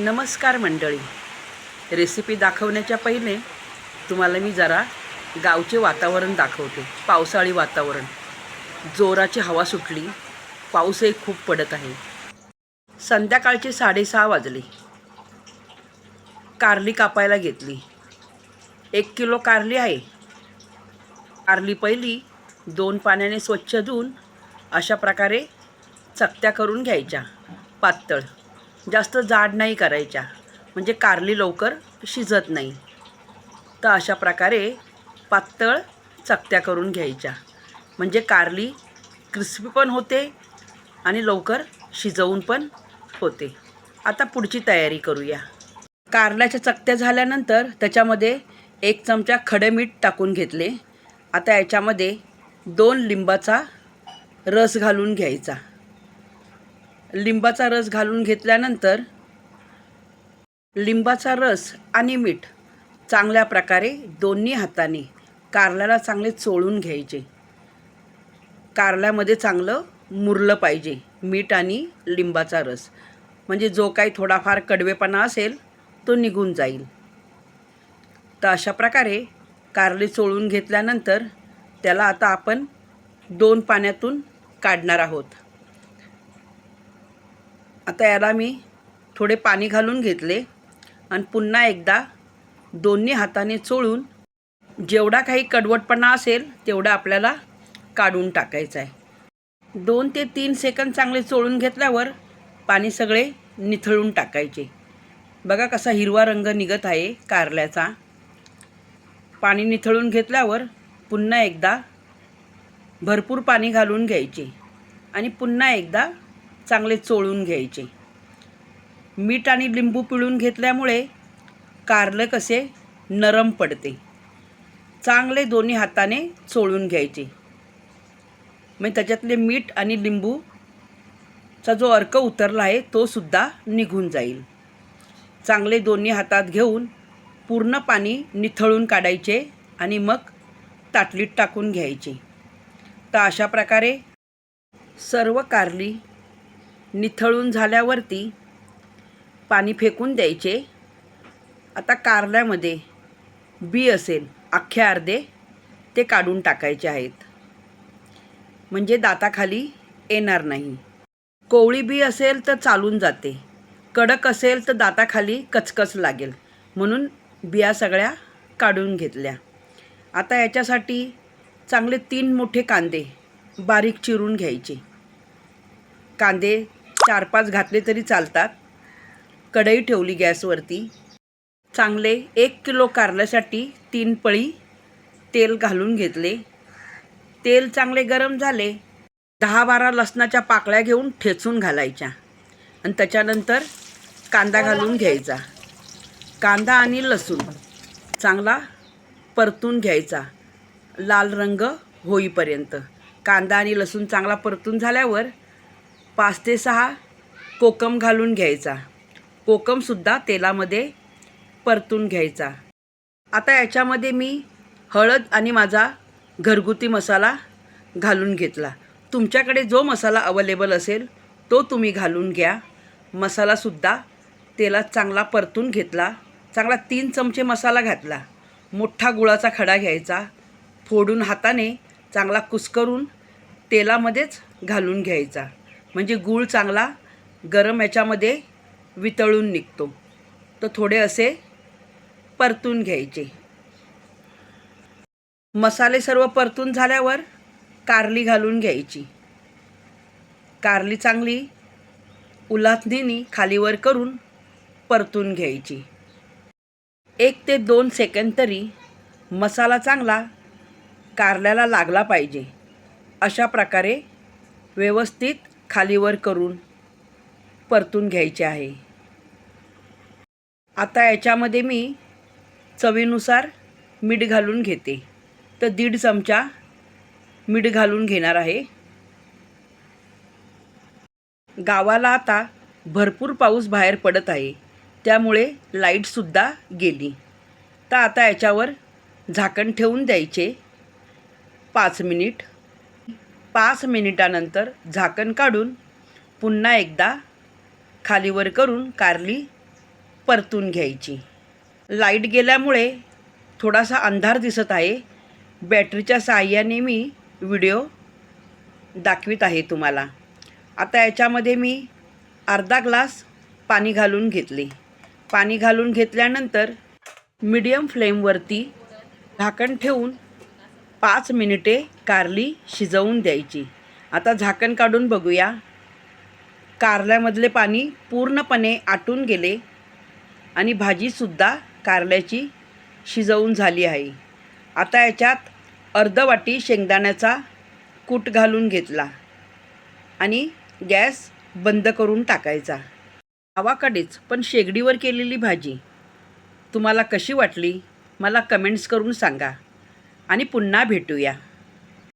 नमस्कार मंडळी. रेसिपी दाखवण्याच्या पहिले तुम्हाला मी जरा गावचे वातावरण दाखवते पावसाळी वातावरण. जोराची हवा सुटली पाऊसही खूप पडत आहे. संध्याकाळचे साडेसहा वाजले. कारली कापायला घेतली. एक किलो कारली आहे. कारली पहिली दोन पाण्याने स्वच्छ धुवून अशा प्रकारे चकत्या करून घ्यायच्या. पातळ. जास्त जाड नाही करायच्या. म्हणजे कारली लवकर शिजत नाही. तर अशा प्रकारे पातळ चकत्या करून घ्यायच्या. म्हणजे कारली क्रिस्पी पण होते आणि लवकर शिजवून पण होते. आता पुढची तयारी करूया. कारल्याच्या चकत्या झाल्यानंतर त्याच्यामध्ये एक चमचा खडे मीठ टाकून घेतले. आता याच्यामध्ये दोन लिंबाचा रस घालून घ्यायचा. लिंबाचा रस घालून घेतल्यानंतर लिंबाचा रस आणि मीठ चांगल्या प्रकारे दोन्ही हाताने कारल्याला चांगले चोळून घ्यायचे. कारल्यामध्ये चांगलं मुरलं पाहिजे मीठ आणि लिंबाचा रस. म्हणजे जो काही थोडाफार कडवेपणा असेल तो निघून जाईल. तर अशा प्रकारे कारले चोळून घेतल्यानंतर त्याला आता आपण दोन पाण्यातून काढणार आहोत. आता याला मी थोडे पाणी घालून घेतले आणि पुन्हा एकदा दोन्ही हाताने चोळून जेवढा काही कडवटपणा असेल तेवढा आपल्याला काढून टाकायचा आहे. दोन ते तीन सेकंद चांगले चोळून घेतल्यावर पाणी सगळे निथळून टाकायचे. बघा कसा हिरवा रंग निघत आहे कारल्याचा. पाणी निथळून घेतल्यावर पुन्हा एकदा भरपूर पाणी घालून घ्यायचे आणि पुन्हा एकदा चांगले चोळून घ्यायचे. मीठ आणि लिंबू पिळून घेतल्यामुळे कारलं कसे नरम पडते. चांगले दोन्ही हाताने चोळून घ्यायचे. मग त्याच्यातले मीठ आणि लिंबूचा जो अर्क उतरला आहे तो सुद्धा निघून जाईल. चांगले दोन्ही हातात घेऊन पूर्ण पाणी निथळून काढायचे आणि मग ताटलीत टाकून घ्यायचे. तर अशा प्रकारे सर्व कारली निथळून झाल्यावरती पाणी फेकून द्यायचे. आता कारल्यामध्ये बी असेल अख्खे अर्धे ते काढून टाकायचे आहेत. म्हणजे दाताखाली येणार नाही. कोवळी बी असेल तर चालून जाते. कडक असेल तर दाताखाली कचकच लागेल. म्हणून बिया सगळ्या काढून घेतल्या. आता याच्यासाठी चांगले तीन मोठे कांदे बारीक चिरून घ्यायचे. कांदे चार पाच घातले तरी चालतात. कढई ठेवली गॅसवरती. चांगले एक किलो कारल्यासाठी तीन पळी तेल घालून घेतले. तेल चांगले गरम झाले. दहा बारा लसणाच्या पाकळ्या घेऊन ठेचून घालायच्या. आणि त्याच्यानंतर कांदा घालून घ्यायचा. कांदा आणि लसूण चांगला परतून घ्यायचा. लाल रंग होईपर्यंत. कांदा आणि लसूण चांगला परतून झाल्यावर पाच ते सहा कोकम घालून घ्यायचा. कोकमसुद्धा तेलामध्ये परतून घ्यायचा. आता याच्यामध्ये मी हळद आणि माझा घरगुती मसाला घालून घेतला. तुमच्याकडे जो मसाला अवेलेबल असेल तो तुम्ही घालून घ्या. मसालासुद्धा तेलात चांगला परतून घेतला. चांगला तीन चमचे मसाला घातला. मोठा गुळाचा खडा घ्यायचा. फोडून हाताने चांगला कुस्करून तेलामध्येच घालून घ्यायचा. म्हणजे गूळ चांगला गरम याच्यामध्ये वितळून निघतो. तर थोडे असे परतून घ्यायचे. मसाले सर्व परतून झाल्यावर कारली घालून घ्यायची. कारली चांगली उलातनीनी खालीवर करून परतून घ्यायची. एक ते दोन सेकंद तरी मसाला चांगला कारल्याला लागला पाहिजे. अशा प्रकारे व्यवस्थित खालीवर करून परतून घ्यायचे आहे. आता याच्यामध्ये मी चवीनुसार मीठ घालून घेते. तर दीड चमचा मीठ घालून घेणार आहे. गावाला आता भरपूर पाऊस बाहेर पडत आहे. त्यामुळे लाईटसुद्धा गेली. तर आता याच्यावर झाकण ठेवून द्यायचे. पाच मिनिट. पाच मिनिटानंतर झाकण काढून पुन्हा एकदा खालीवर करून कारली परतून घ्यायची. लाइट गेल्यामुळे थोडासा अंधार दिसत आहे. बॅटरीच्या साहाय्याने मी व्हिडिओ दाखवित आहे तुम्हाला. आता याच्यामध्ये मी अर्धा ग्लास पाणी घालून घेतले. पाणी घालून घेतल्यानंतर मीडियम फ्लेमवरती झाकण ठेवून पाच मिनिटे कारली शिजवून द्यायची. आता झाकण काढून बघूया. कारल्यामधले पाणी पूर्णपणे आटून गेले आणि भाजीसुद्धा कारल्याची शिजवून झाली आहे. आता याच्यात अर्ध वाटी शेंगदाण्याचा कूट घालून घेतला आणि गॅस बंद करून टाकायचा. गावाकडेच पण शेगडीवर केलेली भाजी. तुम्हाला कशी वाटली? मला कमेंट्स करून सांगा. आणि पुन्हा भेटूया.